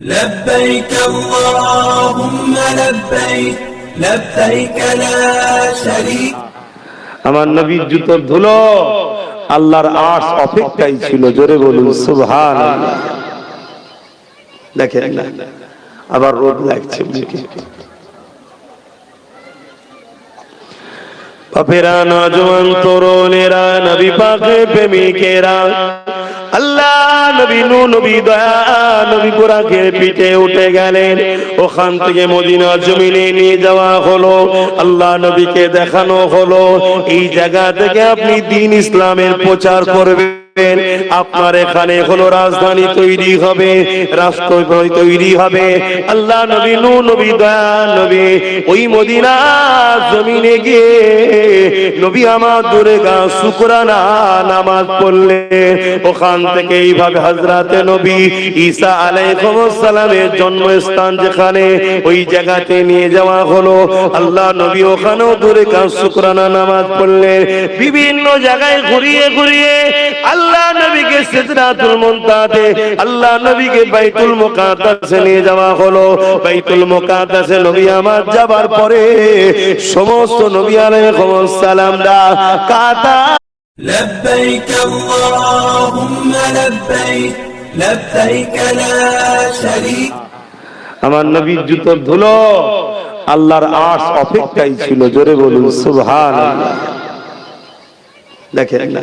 لبيك اللهم لبيك لبيك لا شريك আমার নবীর জুতোর ধুলো আল্লাহর আশ অপেক্ষায় ছিল জোরে বলুন সুবহান দেখেন না আবার রোদ লাগছে বাপেরা নজওয়ান তরুণেরা, নবী পাকে প্রেমিকেরা। আল্লাহ, নবী নু, নবী দয়া, নবী বুরাকের পিঠে উঠে গেলেন। ওখান থেকে মদিনা জমিনে নিয়ে যাওয়া হলো। আল্লাহ নবীকে দেখানো হলো। এই জায়গা থেকে আপনি দিন ইসলামের প্রচার করবেন। আপনার এখানে হলো রাজধানী তৈরি হবে রাষ্ট্র তৈরি হবে। আল্লাহ নবী নু নবী, দয়া নবী, ওই মদিনা জমিনে গিয়ে নবী আমার দূরে গা শুকরানা নামাজ পড়লে, ওখান থেকে এইভাবে হজরতে নবী ঈসা আলাইহিস সালামের জন্মস্থান যেখানে ওই জায়গাতে নিয়ে যাওয়া হলো, আল্লাহ নবী ওখানেও দূরে গা শুকরানা নামাজ পড়লেন বিভিন্ন জায়গায় ঘুরিয়ে ঘুরিয়ে আল্লাহ নবীকে সিদরাতুল মুনতাহাতে আল্লাহ নবীকে বাইতুল মুকাদ্দাসে নিয়ে যাওয়া হলো বাইতুল মুকাদ্দাসে নবী আমার যাবার পরে সমস্ত নবী আলাইহিস সালাম দা কাতা لبيك اللهم لبيك لبيك لا شريك আমার নবীর জুতোর ধুলো আল্লাহর আশ অপেক্ষায় ছিল জোরে বলুন সুবহান দেখেন না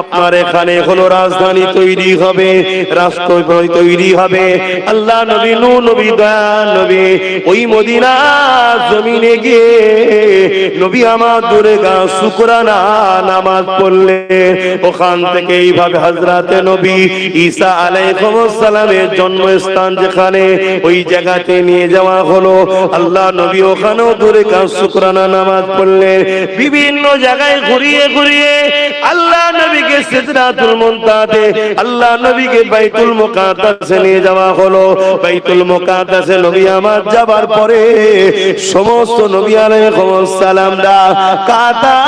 আপনার এখানে হলো রাজধানী তৈরি হবে রাষ্ট্র তৈরি হবে। আল্লাহ নবী নু নবী দয়া নবী, ওই মদিনা জমিনে গিয়ে নবী আমার দূরে গা শুকরানা নামাজ পড়লে, ওখান থেকে এইভাবে হজরতে নবী ঈসা আলাইহিস সালামের জন্মস্থান যেখানে ওই জায়গাতে নিয়ে যাওয়া হলো। আল্লাহ নবী ওখানেও দূরে গা শুকরানা নামাজ পড়লেন। বিভিন্ন জায়গায় ঘুরিয়ে ঘুরিয়ে আল্লাহ নবীকে সিদরাতুল মুনতাতে আল্লাহ নবীকে বাইতুল মুকাদ্দাসে নিয়ে যাওয়া হলো। বাইতুল মুকাদ্দাসে নবী আমার যাবার পরে সমস্ত নবী আলাইহিস সালাম দা কাতা